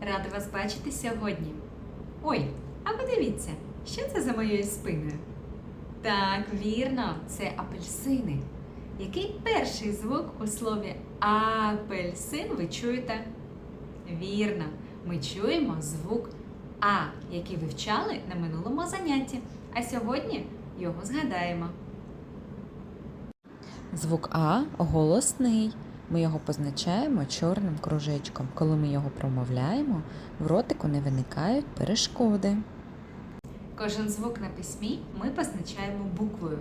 рада вас бачити сьогодні. Ой, а подивіться, що це за моєю спиною? Так, вірно, це апельсини. Який перший звук у слові апельсин ви чуєте? Вірно, ми чуємо звук А, який вивчали на минулому занятті, а сьогодні його згадаємо. Звук А голосний. Ми його позначаємо чорним кружечком. Коли ми його промовляємо, в ротику не виникають перешкоди. Кожен звук на письмі ми позначаємо буквою.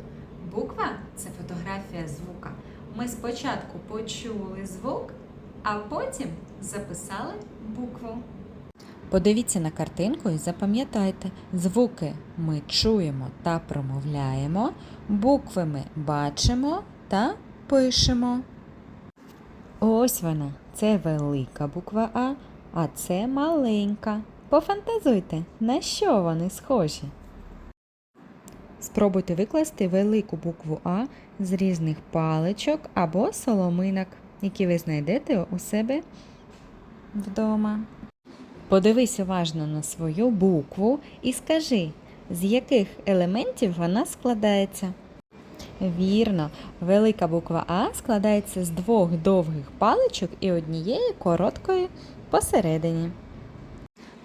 Буква це фотографія звука. Ми спочатку почули звук, а потім записали букву. Подивіться на картинку і запам'ятайте, звуки ми чуємо та промовляємо, букви ми бачимо та пишемо. Ось вона, це велика буква А, а це маленька. Пофантазуйте, на що вони схожі. Спробуйте викласти велику букву А з різних паличок або соломинок, які ви знайдете у себе вдома. Подивись уважно на свою букву і скажи, з яких елементів вона складається. Вірно, велика буква А складається з двох довгих паличок і однієї короткої посередині.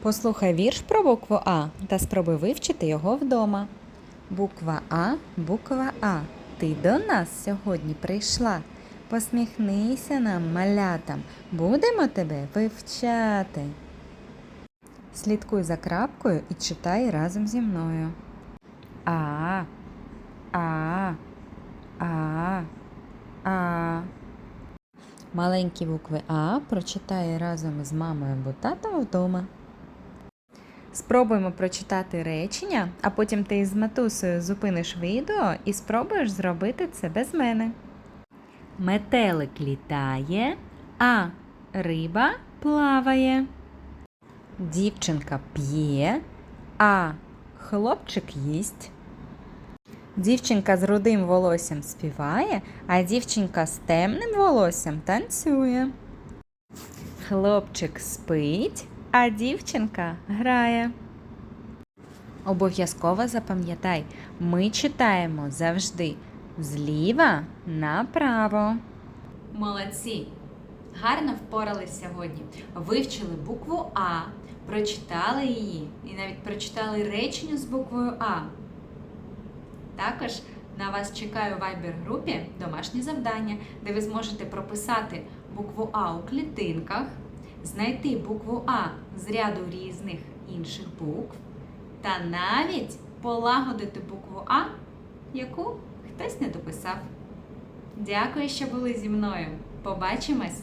Послухай вірш про букву А та спробуй вивчити його вдома. Буква А, буква А. Ти до нас сьогодні прийшла. Посміхнися нам, малятам, будемо тебе вивчати. Слідкуй за крапкою і читай разом зі мною. А, А, А. Маленькі букви А прочитай разом з мамою або татом вдома. Спробуємо прочитати речення, а потім ти з матусею зупиниш відео і спробуєш зробити це без мене. Метелик літає, а риба плаває. Дівчинка п'є, а хлопчик їсть. Дівчинка з рудим волоссям співає, а дівчинка з темним волоссям танцює. Хлопчик спить, а дівчинка грає. Обов'язково запам'ятай, ми читаємо завжди зліва направо. Молодці! Гарно впорались сьогодні. Вивчили букву А, прочитали її і навіть прочитали речення з буквою А. Також на вас чекає у Viber групі домашнє завдання, де ви зможете прописати букву А у клітинках, знайти букву А з ряду різних інших букв та навіть полагодити букву А, яку хтось не дописав. Дякую, що були зі мною. Побачимось!